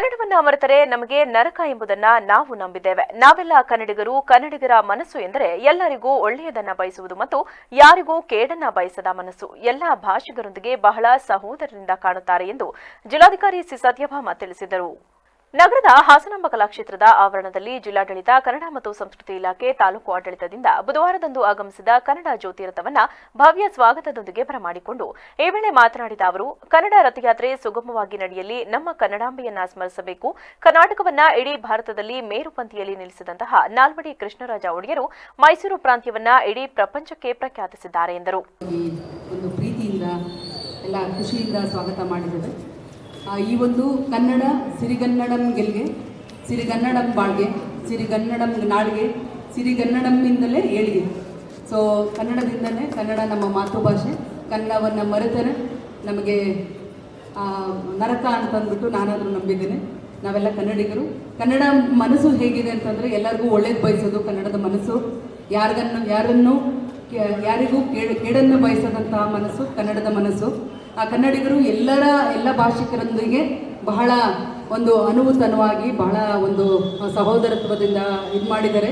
ಕನ್ನಡವನ್ನ ಮರೆತರೆ ನಮಗೆ ನರಕ ಎಂಬುದನ್ನ ನಾವು ನಂಬಿದ್ದೇವೆ. ನಾವೆಲ್ಲ ಕನ್ನಡಿಗರು, ಕನ್ನಡಿಗರ ಮನಸ್ಸು ಎಂದರೆ ಎಲ್ಲರಿಗೂ ಒಳ್ಳೆಯದನ್ನ ಬಯಸುವುದು ಮತ್ತು ಯಾರಿಗೂ ಕೇಡನ್ನ ಬಯಸದ ಮನಸ್ಸು. ಎಲ್ಲ ಭಾಷಿಗರೊಂದಿಗೆ ಬಹಳ ಸಹೋದರರಿಂದ ಕಾಣುತ್ತಾರೆ ಎಂದು ಜಿಲ್ಲಾಧಿಕಾರಿ ಸಿ. ಸತ್ಯಭಾಮ ತಿಳಿಸಿದರು. ನಗರದ ಹಾಸನಾಂಬ ಕಲಾಕ್ಷೇತ್ರದ ಆವರಣದಲ್ಲಿ ಜಿಲ್ಲಾಡಳಿತ, ಕನ್ನಡ ಮತ್ತು ಸಂಸ್ಕೃತಿ ಇಲಾಖೆ ತಾಲೂಕು ಆಡಳಿತದಿಂದ ಬುಧವಾರದಂದು ಆಗಮಿಸಿದ ಕನ್ನಡ ಜ್ಯೋತಿ ರಥವನ್ನ ಭವ್ಯ ಸ್ವಾಗತದೊಂದಿಗೆ ಬರಮಾಡಿಕೊಂಡು, ಈ ವೇಳೆ ಮಾತನಾಡಿದ ಅವರು, ಕನ್ನಡ ರಥಯಾತ್ರೆ ಸುಗಮವಾಗಿ ನಡೆಯಲಿ, ನಮ್ಮ ಕನ್ನಡಾಂಬೆಯನ್ನ ಸ್ಮರಿಸಬೇಕು. ಕರ್ನಾಟಕವನ್ನ ಇಡೀ ಭಾರತದಲ್ಲಿ ಮೇರುಪಂಥಿಯಲ್ಲಿ ನಿಲ್ಲಿಸಿದಂತಹ ನಾಲ್ವಡಿ ಕೃಷ್ಣರಾಜ ಒಡೆಯರು ಮೈಸೂರು ಪ್ರಾಂತ್ಯವನ್ನ ಇಡೀ ಪ್ರಪಂಚಕ್ಕೆ ಪ್ರಖ್ಯಾತಿಸಿದ್ದಾರೆ ಎಂದರು. ಈ ಒಂದು ಕನ್ನಡ ಸಿರಿಗನ್ನಡಂ ಗೆಲ್ಗೆ, ಸಿರಿಗನ್ನಡಂ ಬಾಳ್ಗೆ, ಸಿರಿಗನ್ನಡಂ ನಾಳ್ಗೆ, ಸಿರಿಗನ್ನಡಂನಿಂದಲೇ ಏಳಿಗೆ. ಸೊ ಕನ್ನಡದಿಂದಲೇ ಕನ್ನಡ ನಮ್ಮ ಮಾತೃಭಾಷೆ, ಕನ್ನಡವನ್ನು ಮರೆತರೆ ನಮಗೆ ನರಕ ಅಂತಂದ್ಬಿಟ್ಟು ನಾನಾದರೂ ನಂಬಿದ್ದೇನೆ. ನಾವೆಲ್ಲ ಕನ್ನಡಿಗರು. ಕನ್ನಡ ಮನಸ್ಸು ಹೇಗಿದೆ ಅಂತಂದರೆ ಎಲ್ಲರಿಗೂ ಒಳ್ಳೇದು ಬಯಸೋದು ಕನ್ನಡದ ಮನಸ್ಸು. ಯಾರಿಗನ್ನು, ಯಾರನ್ನು ಯಾರಿಗೂ ಕೇಳ ಕೇಡನ್ನು ಬಯಸದಂತಹ ಮನಸ್ಸು ಕನ್ನಡದ ಮನಸ್ಸು. ಆ ಕನ್ನಡಿಗರು ಎಲ್ಲರ ಎಲ್ಲ ಭಾಷಿಕರೊಂದಿಗೆ ಬಹಳ ಒಂದು ಅನುಭೂತನವಾಗಿ ಬಹಳ ಒಂದು ಸಹೋದರತ್ವದಿಂದ ಇದು ಮಾಡಿದ್ದಾರೆ.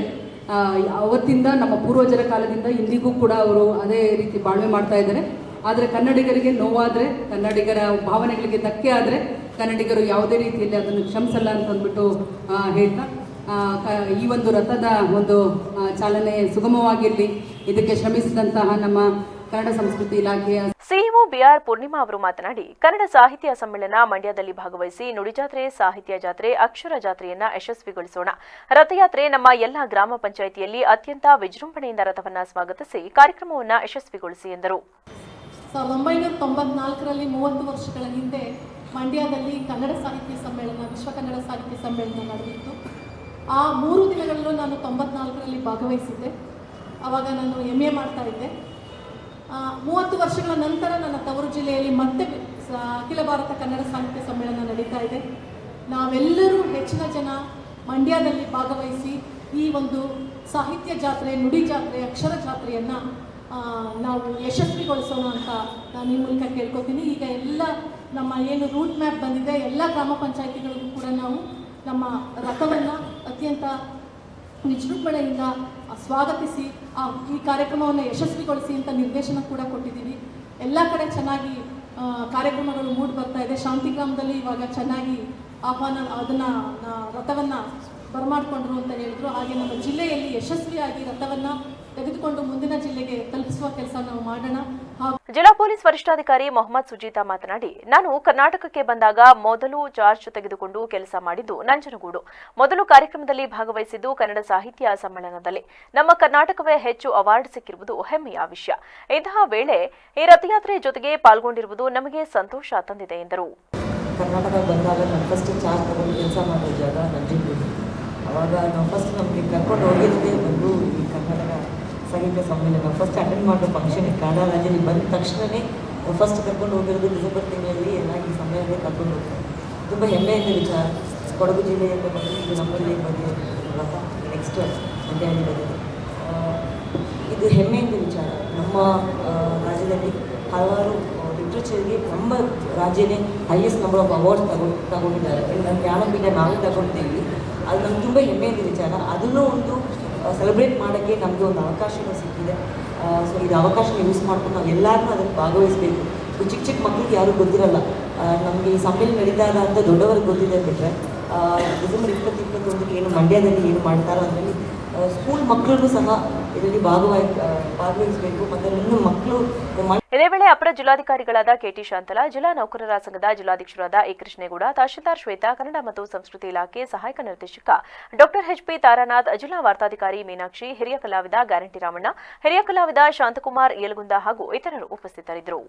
ಅವತ್ತಿಂದ ನಮ್ಮ ಪೂರ್ವಜರ ಕಾಲದಿಂದ ಇಂದಿಗೂ ಕೂಡ ಅವರು ಅದೇ ರೀತಿ ಬಾಳ್ವೆ ಮಾಡ್ತಾ ಇದ್ದಾರೆ. ಆದರೆ ಕನ್ನಡಿಗರಿಗೆ ನೋವಾದರೆ, ಕನ್ನಡಿಗರ ಭಾವನೆಗಳಿಗೆ ಧಕ್ಕೆ ಆದರೆ ಕನ್ನಡಿಗರು ಯಾವುದೇ ರೀತಿಯಲ್ಲಿ ಅದನ್ನು ಕ್ಷಮಿಸಲ್ಲ ಅಂತ ಅಂದ್ಬಿಟ್ಟು ಹೇಳ್ತಾ ಈ ಒಂದು ರಥದ ಒಂದು ಚಾಲನೆ ಸುಗಮವಾಗಿರಲಿ. ಇದಕ್ಕೆ ಶ್ರಮಿಸಿದಂತಹ ನಮ್ಮ ಕನ್ನಡ ಸಂಸ್ಕೃತಿ ಇಲಾಖೆಯ ಬಿಆರ್ ಪೂರ್ಣಿಮಾ ಅವರು ಮಾತನಾಡಿ, ಕನ್ನಡ ಸಾಹಿತ್ಯ ಸಮ್ಮೇಳನ ಮಂಡ್ಯದಲ್ಲಿ ಭಾಗವಹಿಸಿ ನುಡಿಜಾತ್ರೆ ಸಾಹಿತ್ಯ ಜಾತ್ರೆ, ಅಕ್ಷರ ಜಾತ್ರೆಯನ್ನ ಯಶಸ್ವಿಗೊಳಿಸೋಣ. ರಥಯಾತ್ರೆ ನಮ್ಮ ಎಲ್ಲಾ ಗ್ರಾಮ ಪಂಚಾಯಿತಿಯಲ್ಲಿ ಅತ್ಯಂತ ವಿಜೃಂಭಣೆಯಿಂದ ರಥವನ್ನ ಸ್ವಾಗತಿಸಿ ಕಾರ್ಯಕ್ರಮವನ್ನ ಯಶಸ್ವಿಗೊಳಿಸಿ ಎಂದರು. ಸಾವಿರದ ಒಂಬೈನೂರ ತೊಂಬತ್ನಾಲ್ಕರಲ್ಲಿ ಮೂವತ್ತು ವರ್ಷಗಳ ಹಿಂದೆ ಮಂಡ್ಯದಲ್ಲಿ ಕನ್ನಡ ಸಾಹಿತ್ಯ ಸಮ್ಮೇಳನ, ವಿಶ್ವ ಕನ್ನಡ ಸಾಹಿತ್ಯ ಸಮ್ಮೇಳನ ನಡೆದಿತ್ತು. ಆ ಮೂರು ದಿನಗಳಲ್ಲೂ ನಾನು ತೊಂಬತ್ನಾಲ್ಕರಲ್ಲಿ ಭಾಗವಹಿಸಿದ್ದೆ. ಆವಾಗ ನಾನು ಎಂ ಎ ಮಾಡ್ತಾ ಇದ್ದೆ. ಮೂವತ್ತು ವರ್ಷಗಳ ನಂತರ ನನ್ನ ತವರು ಜಿಲ್ಲೆಯಲ್ಲಿ ಮತ್ತೆ ಅಖಿಲ ಭಾರತ ಕನ್ನಡ ಸಾಹಿತ್ಯ ಸಮ್ಮೇಳನ ನಡೀತಾ ಇದೆ. ನಾವೆಲ್ಲರೂ ಹೆಚ್ಚಿನ ಜನ ಮಂಡ್ಯದಲ್ಲಿ ಭಾಗವಹಿಸಿ ಈ ಒಂದು ಸಾಹಿತ್ಯ ಜಾತ್ರೆ, ನುಡಿ ಜಾತ್ರೆ, ಅಕ್ಷರ ಜಾತ್ರೆಯನ್ನು ನಾವು ಯಶಸ್ವಿಗೊಳಿಸೋಣ ಅಂತ ನಾನು ಈ ಮೂಲಕ ಕೇಳ್ಕೊತೀನಿ. ಈಗ ಎಲ್ಲ ನಮ್ಮ ಏನು ರೂಟ್ ಮ್ಯಾಪ್ ಬಂದಿದೆ, ಎಲ್ಲ ಗ್ರಾಮ ಪಂಚಾಯಿತಿಗಳಿಗೂ ಕೂಡ ನಾವು ನಮ್ಮ ರಥವನ್ನು ಅತ್ಯಂತ ವಿಜೃಂಭಣೆಯಿಂದ ಸ್ವಾಗತಿಸಿ ಈ ಕಾರ್ಯಕ್ರಮವನ್ನು ಯಶಸ್ವಿಗೊಳಿಸಿ ಅಂತ ನಿರ್ದೇಶನ ಕೂಡ ಕೊಟ್ಟಿದ್ದೀವಿ. ಎಲ್ಲ ಕಡೆ ಚೆನ್ನಾಗಿ ಕಾರ್ಯಕ್ರಮಗಳು ಮೂಡ್ ಬರ್ತಾ ಇದೆ. ಶಾಂತಿಗ್ರಾಮದಲ್ಲಿ ಇವಾಗ ಚೆನ್ನಾಗಿ ಆಹ್ವಾನ, ಅದನ್ನು ರಥವನ್ನು ಬರಮಾಡಿಕೊಂಡ್ರು ಅಂತ ಹೇಳಿದ್ರು. ಹಾಗೆ ನಮ್ಮ ಜಿಲ್ಲೆಯಲ್ಲಿ ಯಶಸ್ವಿಯಾಗಿ ರಥವನ್ನು ತೆಗೆದುಕೊಂಡು ಮುಂದಿನ ಜಿಲ್ಲೆಗೆ ತಲುಪಿಸುವ ಕೆಲಸ ನಾವು ಮಾಡೋಣ. ಜಿಲ್ಲಾ ಪೊಲೀಸ್ ವರಿಷ್ಠಾಧಿಕಾರಿ ಮೊಹಮ್ಮದ್ ಸುಜೀತಾ ಮಾತನಾಡಿ, ನಾನು ಕರ್ನಾಟಕಕ್ಕೆ ಬಂದಾಗ ಮೊದಲು ಚಾರ್ಜ್ ತೆಗೆದುಕೊಂಡು ಕೆಲಸ ಮಾಡಿದ್ದು ನಂಜನಗೂಡು. ಮೊದಲು ಕಾರ್ಯಕ್ರಮದಲ್ಲಿ ಭಾಗವಹಿಸಿದ್ದು ಕನ್ನಡ ಸಾಹಿತ್ಯ ಸಮ್ಮೇಳನದಲ್ಲಿ. ನಮ್ಮ ಕರ್ನಾಟಕವೇ ಹೆಚ್ಚು ಅವಾರ್ಡ್ ಸಿಕ್ಕಿರುವುದು ಹೆಮ್ಮೆಯ ವಿಷಯ. ಇಂತಹ ವೇಳೆ ಈ ರಥಯಾತ್ರೆ ಜೊತೆಗೆ ಪಾಲ್ಗೊಂಡಿರುವುದು ನಮಗೆ ಸಂತೋಷ ತಂದಿದೆ ಎಂದರು. ಬಂದಾಗ ನಾನು ಫಸ್ಟ್ ಚಾರ್ಜ್ ಕೆಲಸ ಮಾಡಿದ ಜಾಗ ನಂಜನಗೂಡು. ಅವಾಗ ನಾವು ಫಸ್ಟ್ ನಮಗೆ ಕರ್ಕೊಂಡು ಹೋಗಿದ್ದೇ ಬಂದು ಈ ಕರ್ನಾಟಕ ಸಾಹಿತ್ಯ ಸಮ್ಮೇಳನ. ಫಸ್ಟ್ ಅಟೆಂಡ್ ಮಾಡೋ ಫಂಕ್ಷನ್ ಕನ್ನಡ ರಾಜ್ಯದಲ್ಲಿ ಬಂದ ತಕ್ಷಣವೇ ಫಸ್ಟ್ ಕರ್ಕೊಂಡು ಹೋಗಿರೋದು ಡಿಸೆಂಬರ್ ತಿಂಗಳಲ್ಲಿ ಎಲ್ಲ ಈ ಸಮ್ಮೇಳನ ಕರ್ಕೊಂಡು ಹೋಗ್ತಾರೆ. ತುಂಬ ಹೆಮ್ಮೆಯಿಂದ ವಿಚಾರ. ಕೊಡಗು ಜಿಲ್ಲೆಯಿಂದ ಬಂದು ಇದು ನಮ್ಮಲ್ಲಿ ಬಂದಿದೆ ನೆಕ್ಸ್ಟ್ ಮಂಡ್ಯದಲ್ಲಿ ಬಂದಿದೆ. ಇದು ಹೆಮ್ಮೆಯಿಂದ ವಿಚಾರ. ನಮ್ಮ ರಾಜ್ಯದಲ್ಲಿ ಹಲವಾರು ಲಿಟ್ರೇಚರ್ಗೆ ನಮ್ಮ ರಾಜ್ಯನೇ ಹೈಯೆಸ್ಟ್ ನಂಬರ್ ಆಫ್ ಅವಾರ್ಡ್ಸ್ ತಗೊಂಡು ತಗೊಂಡಿದ್ದಾರೆ. ನಮ್ಮ ಜ್ಞಾನಪೀಠ ನಾವೇ ತಗೊಳ್ತೀವಿ ಅದು ನಮ್ಗೆ ತುಂಬ ಹೆಮ್ಮೆಯಿಂದ ವಿಚಾರ. ಅದನ್ನು ಒಂದು ಸೆಲೆಬ್ರೇಟ್ ಮಾಡೋಕ್ಕೆ ನಮಗೆ ಒಂದು ಅವಕಾಶನೂ ಸಿಕ್ಕಿದೆ. ಸೊ ಇದು ಅವಕಾಶನ ಯೂಸ್ ಮಾಡ್ಕೊಂಡು ನಾವು ಅದಕ್ಕೆ ಅದನ್ನು ಭಾಗವಹಿಸಬೇಕು ಚಿಕ್ಕ ಚಿಕ್ಕ ಮಕ್ಕಳಿಗೆ ಯಾರೂ ಗೊತ್ತಿರಲ್ಲ. ನಮಗೆ ಈ ಸಮ್ಮೇಳನ ನಡೀತಾ ಇಲ್ಲ ಅಂತ ದೊಡ್ಡವರಿಗೆ ಗೊತ್ತಿದೆ ಬಿಟ್ಟರೆ ಡಿಸೆಂಬರ್ ಇಪ್ಪತ್ತು ಇಪ್ಪತ್ತೊಂದಕ್ಕೆ ಏನು ಮಂಡ್ಯದಲ್ಲಿ ಏನು ಮಾಡ್ತಾರೋ ಅದರಲ್ಲಿ ಸ್ಕೂಲ್ ಮಕ್ಕಳನ್ನು ಸಹ ಇದರಲ್ಲಿ ಭಾಗವಹಿ ಭಾಗವಹಿಸಬೇಕು. ಮತ್ತು ಇನ್ನು ಮಕ್ಕಳು ಇದೇ ವೇಳೆ ಅಪರ ಜಿಲ್ಲಾಧಿಕಾರಿಗಳಾದ ಕೆಟಿ ಶಾಂತಲಾ, ಜಿಲ್ಲಾ ನೌಕರರ ಸಂಘದ ಜಿಲ್ಲಾಧ್ಯಕ್ಷರಾದ ಎ ಕೃಷ್ಣೇಗೌಡ, ತಹಶೀಲ್ದಾರ್ ಶ್ವೇತಾ, ಕನ್ನಡ ಮತ್ತು ಸಂಸ್ಕೃತಿ ಇಲಾಖೆ ಸಹಾಯಕ ನಿರ್ದೇಶಕ ಡಾಕ್ಟರ್ ಎಚ್ಪಿ ತಾರಾನಾಥ್, ಜಿಲ್ಲಾ ವಾರ್ತಾಧಿಕಾರಿ ಮೀನಾಕ್ಷಿ, ಹಿರಿಯ ಕಲಾವಿದ ಗ್ಯಾರಂಟಿ ರಾಮಣ್ಣ, ಹಿರಿಯ ಕಲಾವಿದ ಶಾಂತಕುಮಾರ್ ಯಲಗುಂದ ಹಾಗೂ ಇತರರು ಉಪಸ್ಥಿತರಿದ್ದರು.